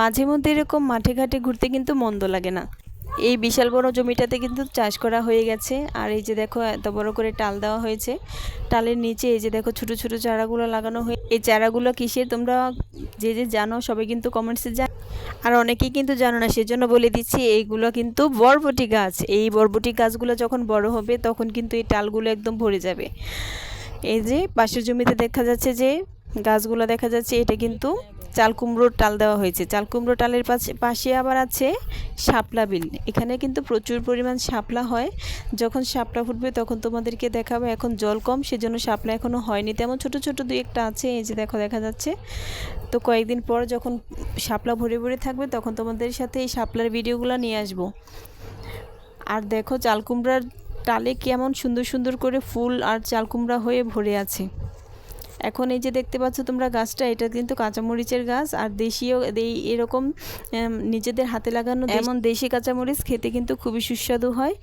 মাঝে মধ্যে এরকম মাঠে ঘাটে ঘুরতে কিন্তু মন্দ লাগে না। এই বিশাল বড় জমিটাতে কিন্তু চাষ করা হয়ে গেছে। আর এই যে দেখো, এত বড় করে টাল দেওয়া হয়েছে। টালের নিচে এই যে দেখো, ছোট ছোট চারাগুলো লাগানো হয়ে, এই চারাগুলো কিসের তোমরা যে যে জানো সবাই কিন্তু কমেন্টসে জান, আর অনেকেই কিন্তু জানো না, সেজন্য বলে দিচ্ছি, এইগুলো কিন্তু বরবটি গাছ। এই বরবটি গাছগুলো যখন বড় হবে, তখন কিন্তু এই টালগুলো একদম ভরে যাবে। এই যে পাশের জমিতে দেখা যাচ্ছে যে গাছগুলো দেখা যাচ্ছে, এটা কিন্তু চাল কুমড়োর টাল দেওয়া হয়েছে। চাল কুমড়ো টালের পাশে পাশে আবার আছে শাপলা বিল। এখানে কিন্তু প্রচুর পরিমাণ শাপলা হয়। যখন শাপলা ফুটবে তখন তোমাদেরকে দেখাবো, এখন জল কম, সেজন্য শাপলা এখনও হয়নি। তেমন ছোট ছোট দুই একটা আছে, এই যে দেখো, দেখা যাচ্ছে। তো কয়েকদিন পর যখন শাপলা ভরে ভরে থাকবে তখন তোমাদের সাথে এই শাপলার ভিডিওগুলো নিয়ে আসব। আর দেখো, চাল কুমড়ার টালে কেমন সুন্দর সুন্দর করে ফুল আর চাল কুমড়া হয়ে ভরে আছে। এখন এই যে দেখতে পাচ্ছ তোমরা গাছটা এটা কিন্তু কাঁচামরিচের গাছ আর দেশীয় এই এরকম নিজেদের হাতে লাগানো এমন দেশি কাঁচামরিচ খেতে কিন্তু খুবই সুস্বাদু হয়।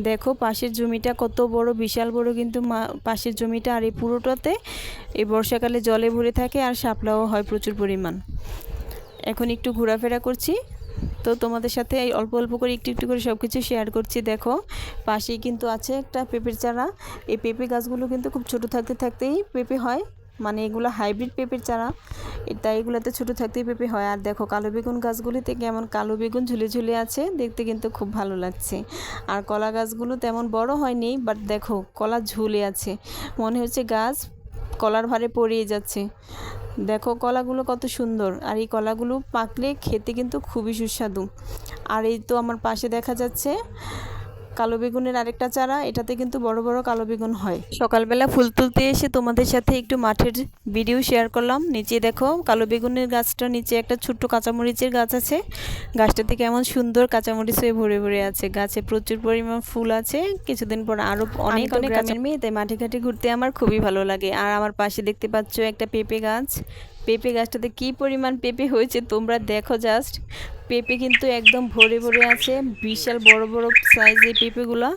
দেখো পাশের জমিটা কত বড় বিশাল বড় কিন্তু মা- পাশের জমিটা আর এই পুরোটাতে এই বর্ষাকালে জলে ভরে থাকে আর শাপলাও হয় প্রচুর পরিমাণ। এখন একটু ঘোরাফেরা করছি। তো তোমাদের সাথে এই অল্প অল্প করে একটু একটু করে সব কিছু শেয়ার করছি। দেখো পাশেই কিন্তু আছে একটা পেঁপের চারা। এই পেঁপে গাছগুলো কিন্তু খুব ছোট থাকতে থাকতেই পেঁপে হয়। মানে এগুলো হাইব্রিড পেঁপের চারা। এটা এগুলোতে ছোট থাকতেই পেঁপে হয়। আর দেখো, কালো বেগুন গাছগুলিতে কেমন কালো বেগুন ঝুলে ঝুলে আছে, দেখতে কিন্তু খুব ভালো লাগছে। আর কলা গাছগুলো তেমন বড় হয়নি বাট দেখো, কলা ঝুলে আছে। মনে হচ্ছে গাছ কলার ভারে পড়িয়ে যাচ্ছে। দেখো কলাগুলো কত সুন্দর। আর এই কলাগুলো পাকলে খেতে কিন্তু খুবই সুস্বাদু। আর এই তো আমার পাশে দেখা যাচ্ছে কালো বেগুনের আরেকটা চারা এটাতে কিন্তু বড় বড় কালো বেগুন হয়। সকালবেলা ফুল তুলতে এসে তোমাদের সাথে একটু মাঠের ভিডিও শেয়ার করলাম। নিচে দেখো কালো বেগুনের গাছটার নিচে একটা ছোট্ট কাঁচামরিচের গাছ আছে। গাছটাতে কেমন সুন্দর কাঁচামরিচ হয়ে ভরে ভরে আছে। গাছে প্রচুর পরিমাণ ফুল আছে। কিছুদিন পর আরও অনেক অনেক গ্রামের মেয়ে তাই মাঠে ঘাটে ঘুরতে আমার খুবই ভালো লাগে। আর আমার পাশে দেখতে পাচ্ছ একটা পেঁপে গাছ। পেঁপে গাছটাতে কি পরিমাণ পেঁপে হয়েছে তোমরা দেখো জাস্ট পেঁপে কিন্তু একদম ভরে ভরে আছে, বিশাল বড় বড় সাইজের পেঁপেগুলো।